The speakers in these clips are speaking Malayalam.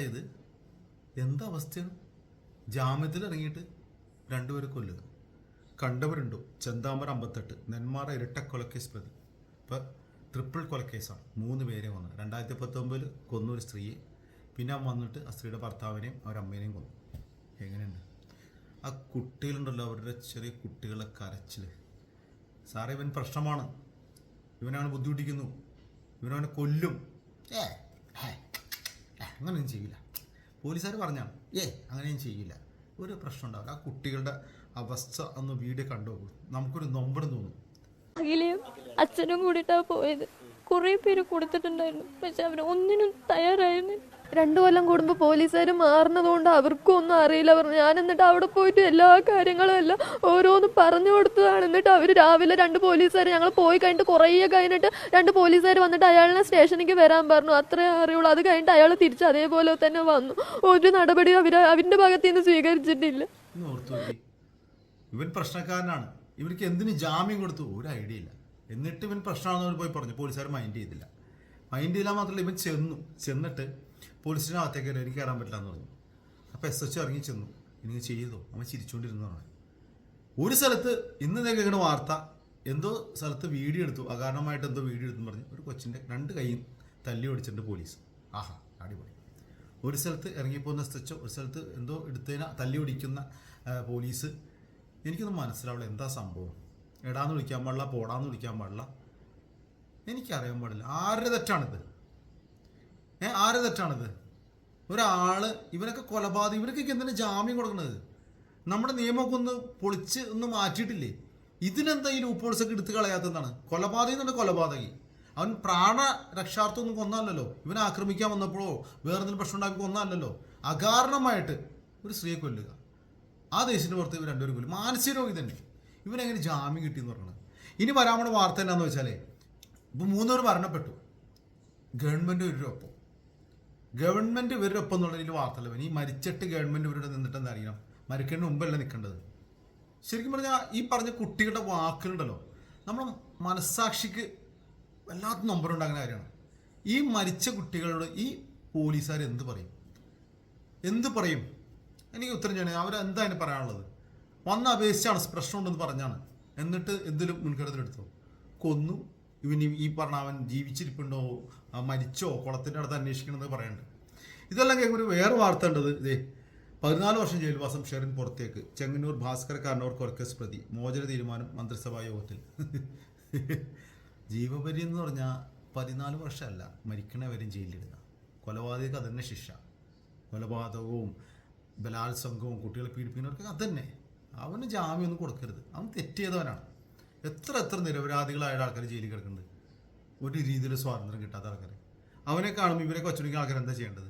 ഇത് എന്താ അവസ്ഥയാണ് ജാമ്യത്തിൽ ഇറങ്ങിയിട്ട് രണ്ടുപേരെ കൊല്ലുക. കണ്ടവരുണ്ടോ? ചെന്താമര അമ്പത്തെട്ട് നെന്മാറ ഇരട്ടക്കൊലക്കേസ് പ്രതി. ഇപ്പം ട്രിപ്പിൾ കൊലക്കേസാണ് മൂന്ന് പേരെ വന്നത് രണ്ടായിരത്തി പത്തൊമ്പതിൽ കൊന്നൊരു സ്ത്രീയെ. പിന്നെ വന്നിട്ട് ആ സ്ത്രീയുടെ ഭർത്താവിനെയും അവരമ്മേനെയും കൊന്നു. എങ്ങനെയുണ്ട്? ആ കുട്ടികളുണ്ടല്ലോ അവരുടെ ചെറിയ കുട്ടികളെ കരച്ചിൽ സാറേ ഇവൻ പ്രശ്നമാണ്. ഇവനവനെ ബുദ്ധിമുട്ടിക്കുന്നു. ഇവനവനെ കൊല്ലും. ഏ ഏ, അങ്ങനെയൊന്നും ചെയ്യില്ല. പോലീസുകാർ പറഞ്ഞാണ് ഏ അങ്ങനെയും ചെയ്യില്ല. ഒരു പ്രശ്നം ഉണ്ടാവില്ല. ആ കുട്ടികളുടെ അവസ്ഥ അന്ന് വീഡിയോ കണ്ടു നമുക്കൊരു നൊമ്പരം തോന്നും. അഖിലയും അച്ഛനും കൂടിയിട്ടാണ് പോയത്. കുറേ പേര് കൊടുത്തിട്ടുണ്ടായിരുന്നു. പക്ഷെ അവർ ഒന്നിനും തയ്യാറായിരുന്നില്ല രണ്ടു കൊല്ലം കൂടുമ്പോൾ പോലീസുകാർ മാറുന്നതുകൊണ്ട് അവർക്കും ഒന്നും അറിയില്ല. പറഞ്ഞു ഞാൻ എന്നിട്ട് അവിടെ പോയിട്ട് എല്ലാ കാര്യങ്ങളും എല്ലാം ഓരോന്നും പറഞ്ഞു കൊടുത്തതാണ്. എന്നിട്ട് അവർ രാവിലെ രണ്ട് പോലീസുകാർ ഞങ്ങൾ പോയി കഴിഞ്ഞിട്ട് കുറേ കഴിഞ്ഞിട്ട് രണ്ട് പോലീസുകാർ വന്നിട്ട് അയാളിനെ സ്റ്റേഷനിലേക്ക് വരാൻ പറഞ്ഞു. അത്രേ അറിയുള്ളൂ. അത് കഴിഞ്ഞിട്ട് അയാൾ തിരിച്ച് അതേപോലെ തന്നെ വന്നു. ഒരു നടപടി അവർ അവന്റെ ഭാഗത്ത് നിന്ന് സ്വീകരിച്ചിട്ടില്ല ഇവൻ പ്രശ്നക്കാരനാണ്. ഇവർക്ക് എന്തിന് ജാമ്യം കൊടുത്തു? ഒരു ഐഡിയ ഇല്ല. എന്നിട്ട് ഇവൻ പ്രശ്നമാണെന്ന് പോയി പറഞ്ഞു. പോലീസുകാർ മൈൻഡ് ചെയ്തില്ല. മൈൻഡ് ചെയ്താൽ മാത്രമല്ല ഇവൻ ചെന്നു. ചെന്നിട്ട് പോലീസിന്റെ അകത്തേക്ക് എനിക്ക് കയറാൻ പറ്റില്ല എന്ന് പറഞ്ഞു. അപ്പോൾ എസ് എച്ച് ഇറങ്ങി ചെന്നു. ഇനി ചെയ്തോ. അവൻ പറഞ്ഞു. ഒരു സ്ഥലത്ത് ഇന്ന് കേൾക്കുന്ന വാർത്ത എന്തോ സ്ഥലത്ത് വീഡിയോ എടുത്തു. അകാരണമായിട്ട് എന്തോ വീഡിയോ എടുത്തു പറഞ്ഞു ഒരു കൊച്ചിന്റെ രണ്ട് കൈയും തല്ലി ഓടിച്ചിട്ടുണ്ട് പോലീസ്. ആഹാ അടിപൊളി. ഒരു സ്ഥലത്ത് ഇറങ്ങിപ്പോകുന്ന സ്റ്റിച്ചോ ഒരു സ്ഥലത്ത് എന്തോ എടുത്തതിന് തല്ലി ഓടിക്കുന്ന പോലീസ്. എനിക്കൊന്നും മനസ്സിലാവില്ല എന്താ സംഭവം. എടാന്ന് വിളിക്കാൻ പാടില്ല പോടാന്ന് വിളിക്കാൻ പാടില്ല. എനിക്കറിയാൻ പാടില്ല. ആരുടെ തെറ്റാണിത്? ഏ ആരെ തെറ്റാണിത്? ഒരാൾ ഇവനൊക്കെ കൊലപാതകം ഇവനൊക്കെ എന്തിനാ ജാമ്യം കൊടുക്കണത്? നമ്മുടെ നിയമമൊക്കെ ഒന്ന് പൊളിച്ച് ഒന്ന് മാറ്റിയിട്ടില്ലേ? ഇതിനെന്താ ഈ ലൂപ്പോൾസ് ഒക്കെ എടുത്ത് കളയാത്തതാണ് കൊലപാതകം എന്നുണ്ട് കൊലപാതകി. അവൻ പ്രാണ രക്ഷാർത്ഥം ഒന്നും കൊന്നല്ലോ ഇവൻ ആക്രമിക്കാൻ വന്നപ്പോഴോ വേറെ എന്തെങ്കിലും പ്രശ്നം ഉണ്ടാക്കി കൊന്നല്ലോ അകാരണമായിട്ട് ഒരു സ്ത്രീയെ കൊല്ലുക. ആ ദേശത്തിന് പുറത്ത് ഇവർ രണ്ടുപേരും കൊല്ലും. മാനസിക രോഗി തന്നെ. ഇവനെങ്ങനെ ജാമ്യം കിട്ടിയെന്ന് പറയണത് ഇനി പോണ വാർത്ത എന്നാന്ന് വെച്ചാലേ ഇപ്പം മൂന്നുപേർ മരണപ്പെട്ടു. ഗവൺമെന്റ് ഒരു ഒപ്പം. ഗവൺമെന്റ് ഇവരുടെ ഒപ്പം എന്നുള്ളതിൽ വാർത്തല്ല ഈ മരിച്ചിട്ട് ഗവൺമെന്റ് ഇവരുടെ നിന്നിട്ട് എന്താ അറിയണം? മരിക്കേണ്ട മുമ്പല്ല നിൽക്കേണ്ടത്? ശരിക്കും പറഞ്ഞാൽ ഈ പറഞ്ഞ കുട്ടികളുടെ വാക്കുകളുണ്ടല്ലോ. നമ്മൾ മനസ്സാക്ഷിക്ക് വല്ലാത്ത നമ്പർ ഉണ്ടാകുന്ന കാര്യമാണ്. ഈ മരിച്ച കുട്ടികളോട് ഈ പോലീസുകാർ എന്ത് പറയും? എന്ത് പറയും? എനിക്ക് ഉത്തരം ചെയ്യണേ അവരെന്താ അതിന് പറയാനുള്ളത്? വന്ന് അപേക്ഷിച്ചാണ് പ്രശ്നമുണ്ടെന്ന് പറഞ്ഞാണ്. എന്നിട്ട് എന്തിലും മുൻകരുതലെടുത്തു? കൊന്നു. ഇവന് ഈ പറഞ്ഞ അവൻ ജീവിച്ചിരിപ്പുണ്ടോ മരിച്ചോ കുളത്തിന്റെ അടുത്ത് അന്വേഷിക്കണമെന്ന് പറയുന്നുണ്ട്. ഇതെല്ലാം കേൾക്കുമ്പോൾ വേറെ വാർത്ത ഉണ്ടത് ഇതേ പതിനാല് വർഷം ജയിൽവാസം ഷെറിൻ പുറത്തേക്ക്. ചെങ്ങന്നൂർ ഭാസ്കര കാരണവർ കൊർക്കസ് പ്രതി. മോചന തീരുമാനം മന്ത്രിസഭാ യോഗത്തിൽ. ജീവപരി എന്ന് പറഞ്ഞാൽ പതിനാല് വർഷമല്ല മരിക്കണവരും ജയിലിലിടുക കൊലപാതകർക്ക് അതന്നെ ശിക്ഷ. കൊലപാതകവും ബലാത്സംഗവും കുട്ടികളെ പീഡിപ്പിക്കുന്നവർക്ക് അതന്നെ. അവന് ജാമ്യമൊന്നും കൊടുക്കരുത്. അവൻ തെറ്റ് ചെയ്തവനാണ്. എത്ര എത്ര നിരപരാധികളായ ആൾക്കാർ ജയിലിൽ കിടക്കുന്നത് ഒരു രീതിയിൽ സ്വാതന്ത്ര്യം കിട്ടാത്ത ആൾക്കാർ അവനെ കാണുമ്പോൾ ഇവരെ കൊച്ചുടിക്കുന്ന ആൾക്കാർ എന്താ ചെയ്യേണ്ടത്?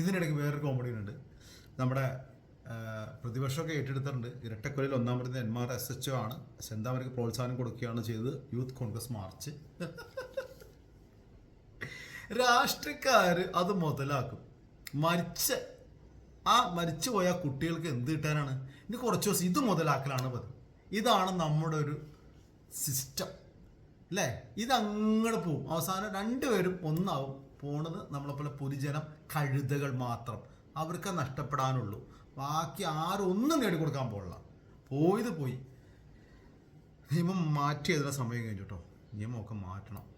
ഇതിനിടയ്ക്ക് വേറൊരു കോമഡി ഉണ്ട്. നമ്മുടെ പ്രതിപക്ഷമൊക്കെ ഏറ്റെടുത്തിട്ടുണ്ട്. ഇരട്ടക്കൊലയിൽ എൻ എൻമാർ എസ് എച്ച് ആണ്. സെന്താമരക്ക് പ്രോത്സാഹനം കൊടുക്കുകയാണ് ചെയ്തത്. യൂത്ത് കോൺഗ്രസ് മാർച്ച് രാഷ്ട്രീയക്കാർ അത് മുതലാക്കും. മരിച്ച ആ മരിച്ചു പോയ കുട്ടികൾക്ക് എന്ത് കിട്ടാനാണ്? ഇനി കുറച്ച് ദിവസം ഇത് മുതലാക്കലാണ് പതിവ്. ഇതാണ് നമ്മുടെ ഒരു സിസ്റ്റം അല്ലേ ഇതങ്ങോട്ട് പോവും. അവസാനം രണ്ടുപേരും ഒന്നാവും പോണത് നമ്മളെപ്പോലെ പൊതുജനം കഴുതകൾ മാത്രം. അവർക്ക് നഷ്ടപ്പെടാനുള്ളൂ. ബാക്കി ആരും ഒന്നും നേടിക്കൊടുക്കാൻ പോകില്ല പോയത് പോയി. നിയമം മാറ്റി എഴുതുന്ന സമയം കഴിഞ്ഞു കേട്ടോ നിയമമൊക്കെ മാറ്റണം.